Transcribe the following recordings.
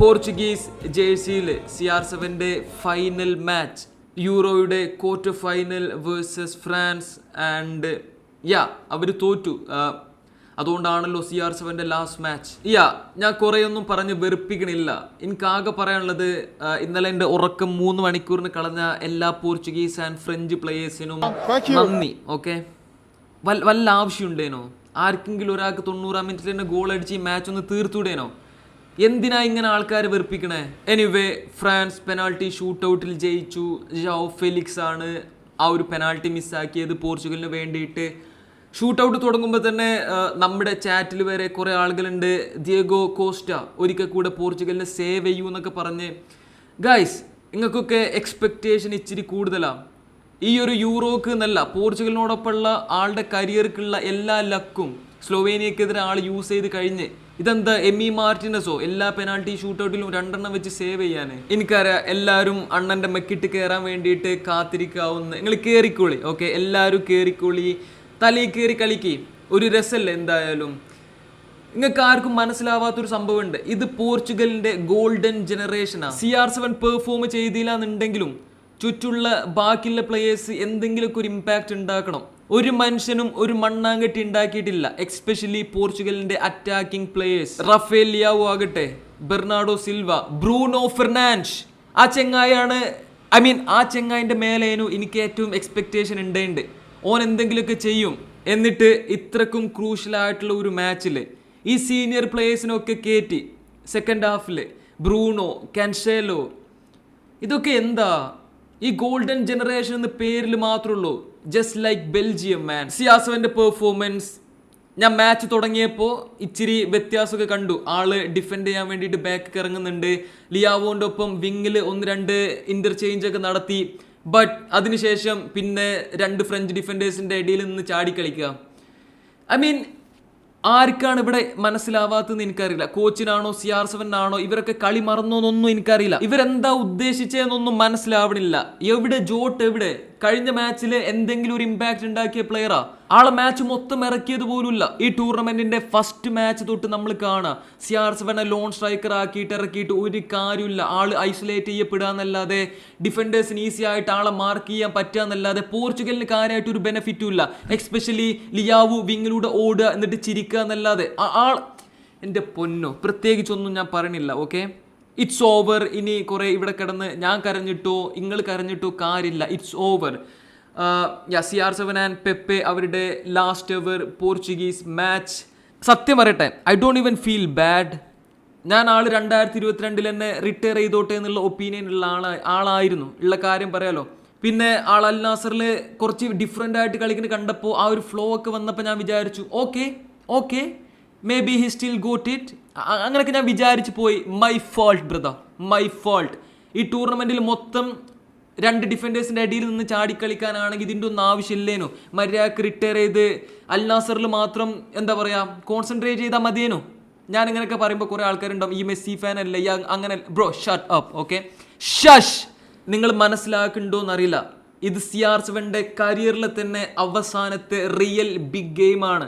Portuguese ജേഴ്സിയിൽ C R സെവന്റെ final match യൂറോയുടെ quarter final versus France and yeah അവർ തോറ്റു. അതുകൊണ്ടാണല്ലോ സി ആർ സെവന്റെ ലാസ്റ്റ് മാച്ച് യാ ഞാൻ കുറേയൊന്നും പറഞ്ഞ് വെറുപ്പിക്കണില്ല. എനിക്കാകെ പറയാനുള്ളത് ഇന്നലെ എന്റെ ഉറക്കം മൂന്ന് മണിക്കൂറിന് കളഞ്ഞ എല്ലാ പോർച്ചുഗീസ് ആൻഡ് ഫ്രഞ്ച് പ്ലേയേഴ്സിനും നന്ദി ഓക്കെ വല്ല വല്ല ആവശ്യമുണ്ടേനോ? ആർക്കെങ്കിലും ഒരാൾക്ക് തൊണ്ണൂറാം മിനിറ്റിൽ തന്നെ ഗോൾ അടിച്ച് ഈ മാച്ച് ഒന്ന് തീർത്തൂടേനോ? എന്തിനാ ഇങ്ങനെ ആൾക്കാർ വെറുപ്പിക്കണേ? എനിവേ ഫ്രാൻസ് പെനാൾട്ടി ഷൂട്ട് ഔട്ടിൽ ജയിച്ചു. ജോ ഫെലിക്സ് ആണ് ആ ഒരു പെനാൾട്ടി മിസ്സാക്കിയത് പോർച്ചുഗലിന് വേണ്ടിയിട്ട്. ഷൂട്ട് ഔട്ട് തുടങ്ങുമ്പോൾ തന്നെ നമ്മുടെ ചാറ്റിൽ വരെ കുറേ ആളുകളുണ്ട്. ദിയഗോ കോസ്റ്റ ഒരിക്കൽ കൂടെ പോർച്ചുഗലിനെ സേവ് ചെയ്യൂ എന്നൊക്കെ പറഞ്ഞ്. ഗായ്സ് നിങ്ങൾക്കൊക്കെ എക്സ്പെക്റ്റേഷൻ ഇച്ചിരി കൂടുതലാണ് ഈ ഒരു യൂറോക്ക് എന്നല്ല പോർച്ചുഗലിനോടൊപ്പമുള്ള ആളുടെ കരിയർക്കുള്ള എല്ലാ ലക്കും സ്ലോവേനിയക്കെതിരെ ആൾ യൂസ് ചെയ്ത് കഴിഞ്ഞ്. ഇതെന്താ എമി മാർട്ടിനസോ? എല്ലാ പെനാൾട്ടി ഷൂട്ടൗട്ടിലും രണ്ടെണ്ണം വെച്ച് സേവ് ചെയ്യാൻ എനിക്കറിയാം എല്ലാവരും അണ്ണന്റെ മെക്കിട്ട് കയറാൻ വേണ്ടിയിട്ട് കാത്തിരിക്കാവുന്ന നിങ്ങൾ കയറിക്കോളി ഓക്കെ എല്ലാവരും കയറിക്കോളി തലയിൽ കയറി കളിക്ക്. ഒരു രസമല്ലേ എന്തായാലും. നിങ്ങൾക്ക് ആർക്കും മനസ്സിലാവാത്തൊരു സംഭവമുണ്ട്. ഇത് പോർച്ചുഗലിന്റെ ഗോൾഡൻ ജനറേഷനാണ് സി ആർ സെവൻ പെർഫോം ചെയ്തില്ല എന്നുണ്ടെങ്കിലും ചുറ്റുള്ള ബാക്കിയുള്ള പ്ലേയേഴ്സ് എന്തെങ്കിലുമൊക്കെ ഒരു ഇമ്പാക്റ്റ് ഉണ്ടാക്കണം. ഒരു മനുഷ്യനും ഒരു മണ്ണാങ്കട്ടി ഉണ്ടാക്കിയിട്ടില്ല എക്സ്പെഷ്യലി പോർച്ചുഗലിന്റെ അറ്റാക്കിംഗ് പ്ലേയേഴ്സ് റഫേൽ ലിയാവോ ആകട്ടെ ബെർണാഡോ സിൽവ ബ്രൂണോ ഫെർണാൻഷ്. ആ ചെങ്ങായാണ് ഐ മീൻ ആ ചെങ്ങായിന്റെ മേലേനു എനിക്ക് ഏറ്റവും എക്സ്പെക്റ്റേഷൻ ഉണ്ടേണ്ട് ഓൻ എന്തെങ്കിലുമൊക്കെ ചെയ്യും. എന്നിട്ട് ഇത്രക്കും ക്രൂഷ്യലായിട്ടുള്ള ഒരു മാച്ചിൽ ഈ സീനിയർ പ്ലേയേഴ്സിനൊക്കെ കയറ്റി സെക്കൻഡ് ഹാഫിൽ ബ്രൂണോ കാൻഷേലോ ഇതൊക്കെ എന്താ? ഈ ഗോൾഡൻ ജനറേഷൻ എന്ന പേരിൽ മാത്രമേ ഉള്ളൂ. ജസ്റ്റ് ലൈക്ക് ബെൽജിയം മാൻ സിയാസവന്റെ പെർഫോമൻസ് ഞാൻ മാച്ച് തുടങ്ങിയപ്പോൾ ഇച്ചിരി വ്യത്യാസമൊക്കെ കണ്ടു. ആൾ ഡിഫെൻഡ് ചെയ്യാൻ വേണ്ടിയിട്ട് ബാക്ക് ഇറങ്ങുന്നുണ്ട്. ലിയാവോന്റെ ഒപ്പം വിങ്ങിൽ ഒന്ന് രണ്ട് ഇന്റർചേഞ്ച് ഒക്കെ നടത്തി. ബട്ട് അതിനുശേഷം പിന്നെ രണ്ട് ഫ്രഞ്ച് ഡിഫൻഡേഴ്സിന്റെ ഇടയിൽ നിന്ന് ചാടിക്കളിക്കുക. ഐ മീൻ ആർക്കാണ് ഇവിടെ മനസ്സിലാവാത്തതെന്ന് എനിക്കറിയില്ല. കോച്ചിനാണോ സി ആർ സെവനാണോ ഇവരൊക്കെ കളി മറന്നോന്നൊന്നും എനിക്കറിയില്ല. ഇവരെന്താ ഉദ്ദേശിച്ചതെന്നൊന്നും മനസ്സിലാവണില്ല. എവിടെ ജോട്ട് എവിടെ? കഴിഞ്ഞ മാച്ചിൽ എന്തെങ്കിലും ഒരു ഇമ്പാക്ട് ഉണ്ടാക്കിയ പ്ലെയറാ ആളെ മാച്ച് മൊത്തം ഇറക്കിയത് പോലുമില്ല. ഈ ടൂർണമെന്റിന്റെ ഫസ്റ്റ് മാച്ച് തൊട്ട് നമ്മൾ കാണാം സി ആർ സെവനെ ലോൺ സ്ട്രൈക്കർ ആക്കിയിട്ട് ഇറക്കിയിട്ട് ഒരു കാര്യമില്ല ആൾ ഐസൊലേറ്റ് ചെയ്യപ്പെടാന്നല്ലാതെ ഡിഫൻഡേഴ്സിന് ഈസി ആയിട്ട് ആളെ മാർക്ക് ചെയ്യാൻ പറ്റാന്നല്ലാതെ പോർച്ചുഗലിന് കാര്യമായിട്ട് ഒരു ബെനിഫിറ്റും ഇല്ല. എക്സ്പെഷ്യലി ലിയാവു വിങ്ങിലൂടെ ഓടുക എന്നിട്ട് ചിരിക്കുക എന്നല്ലാതെ. ആൾ എന്റെ പൊന്നോ പ്രത്യേകിച്ചൊന്നും ഞാൻ പറയണില്ല ഓക്കെ ഇറ്റ്സ് ഓവർ ഇനി കുറേ ഇവിടെ കിടന്ന് ഞാൻ കരഞ്ഞിട്ടോ നിങ്ങൾ കരഞ്ഞിട്ടോ കാര്യമില്ല. It's over C R seven and Pepe അവരുടെ ലാസ്റ്റ് എവർ പോർച്ചുഗീസ് മാച്ച് സത്യം പറയട്ടെ I don't even feel bad ഞാൻ ആൾ രണ്ടായിരത്തി ഇരുപത്തിരണ്ടിൽ തന്നെ റിട്ടയർ ചെയ്തോട്ടെ എന്നുള്ള ഒപ്പീനിയൻ ഉള്ള ആളാ ആളായിരുന്നു. ഉള്ള കാര്യം പറയാലോ. പിന്നെ ആൾ അൽ നാസറിൽ കുറച്ച് ഡിഫറെന്റ് ആയിട്ട് കളിക്കുന്ന കണ്ടപ്പോൾ ആ ഒരു ഫ്ലോ ഒക്കെ വന്നപ്പോൾ ഞാൻ വിചാരിച്ചു okay okay maybe he still got it അങ്ങനെയൊക്കെ ഞാൻ വിചാരിച്ചു പോയി. My fault brother my fault ഈ ടൂർണമെന്റിൽ മൊത്തം രണ്ട് ഡിഫൻഡേഴ്സിന്റെ അടിയിൽ നിന്ന് ചാടിക്കളിക്കാനാണെങ്കിൽ ഇതിന്റെ ഒന്നും ആവശ്യമില്ലേനു? മര്യാദയ്ക്ക് റിട്ടയർ ചെയ്ത് അൽ നാസറിൽ മാത്രം എന്താ പറയുക കോൺസെൻട്രേറ്റ് ചെയ്താൽ മതിയേനോ? ഞാൻ ഇങ്ങനെയൊക്കെ പറയുമ്പോൾ കുറേ ആൾക്കാരുണ്ടാവും ഈ മെസ്സി ഫാൻ അല്ല ഈ അങ്ങനെ bro shut up okay shush നിങ്ങൾ മനസ്സിലാക്കുന്നുണ്ടോ എന്നറിയില്ല ഇത് സി ആർ സെവന്റെ കരിയറിലെ തന്നെ അവസാനത്തെ റിയൽ ബിഗ് ഗെയിമാണ്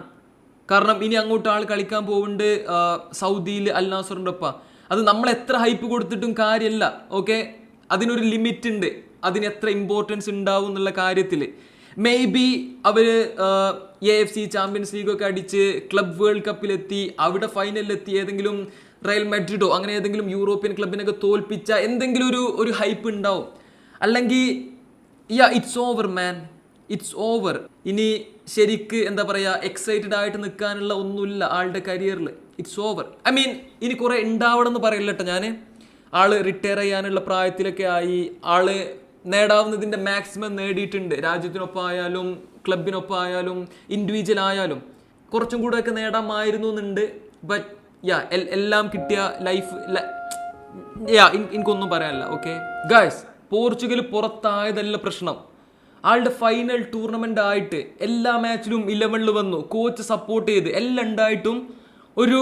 കാരണം ഇനി അങ്ങോട്ട് ആൾ കളിക്കാൻ പോകുന്നുണ്ട് സൗദിയിൽ അൽ നാസറിന്റെ ഒപ്പം. അത് നമ്മൾ എത്ര ഹൈപ്പ് കൊടുത്തിട്ടും കാര്യമല്ല ഓക്കെ അതിനൊരു ലിമിറ്റ് ഉണ്ട്. അതിന് എത്ര ഇമ്പോർട്ടൻസ് ഉണ്ടാവും എന്നുള്ള കാര്യത്തിൽ മേ ബി അവർ എ എഫ് സി ചാമ്പ്യൻസ് ലീഗൊക്കെ അടിച്ച് ക്ലബ് വേൾഡ് കപ്പിലെത്തി അവിടെ ഫൈനലിലെത്തി ഏതെങ്കിലും റയൽ മെഡ്രിഡോ അങ്ങനെ ഏതെങ്കിലും യൂറോപ്യൻ ക്ലബിനൊക്കെ തോൽപ്പിച്ച എന്തെങ്കിലും ഒരു ഒരു ഹൈപ്പ് ഉണ്ടാവും. അല്ലെങ്കിൽ yeah it's over man it's over ഇനി ശരിക്ക് എന്താ പറയുക എക്സൈറ്റഡ് ആയിട്ട് നിൽക്കാനുള്ള ഒന്നുമില്ല ആളുടെ കരിയറിൽ ഇറ്റ്സ് ഓവർ ഐ മീൻ ഇനി കുറേ ഉണ്ടാവണം എന്ന് പറയില്ല കേട്ടോ ഞാൻ ആൾ റിട്ടയർ ചെയ്യാനുള്ള പ്രായത്തിലൊക്കെ ആയി ആൾ നേടാവുന്നതിന്റെ മാക്സിമം നേടിയിട്ടുണ്ട്. രാജ്യത്തിനൊപ്പമായാലും ക്ലബിനൊപ്പമായാലും ഇൻഡിവിജ്വൽ ആയാലും. കുറച്ചും ഒക്കെ നേടാമായിരുന്നു എന്നുണ്ട് ബട്ട് യാ എല്ലാം കിട്ടിയ ലൈഫ് യാ എനിക്കൊന്നും പറയാനില്ല ഓക്കെ ഗായ്സ് പോർച്ചുഗൽ പുറത്തായതല്ല പ്രശ്നം. ആളുടെ ഫൈനൽ ടൂർണമെന്റ് ആയിട്ട് എല്ലാ മാച്ചിലും ഇലവനിൽ വന്നു. കോച്ച് സപ്പോർട്ട് ചെയ്ത് എല്ലാം ഉണ്ടായിട്ടും ഒരു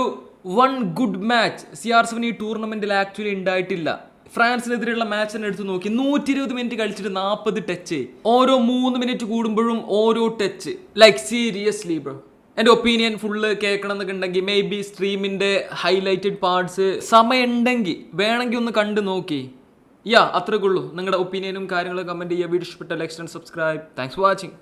one good match C R seven ഈ ടൂർണമെന്റിൽ ആക്ച്വലി ഉണ്ടായിട്ടില്ല. ഫ്രാൻസിനെതിരെയുള്ള മാച്ച് തന്നെ എടുത്ത് നോക്കി. നൂറ്റി ഇരുപത് മിനിറ്റ് കളിച്ചിട്ട് നാൽപ്പത് ടച്ച് ഓരോ മൂന്ന് മിനിറ്റ് കൂടുമ്പോഴും ഓരോ ടച്ച് ലൈക്ക് സീരിയസ്ലി ബ്രോ എന്റെ ഒപ്പീനിയൻ ഫുള്ള് കേൾക്കണം എന്നൊക്കെ മേ ബി സ്ട്രീമിന്റെ ഹൈലൈറ്റഡ് പാർട്സ് സമയമുണ്ടെങ്കിൽ വേണമെങ്കിൽ ഒന്ന് കണ്ടു നോക്കി. യാ അത്രയ്ക്കുള്ളൂ നിങ്ങളുടെ ഒപ്പീനിയനും കാര്യങ്ങളും കമന്റ് ചെയ്യുക. വീഡിയോ ഇഷ്ടപ്പെട്ട like and subscribe thanks for watching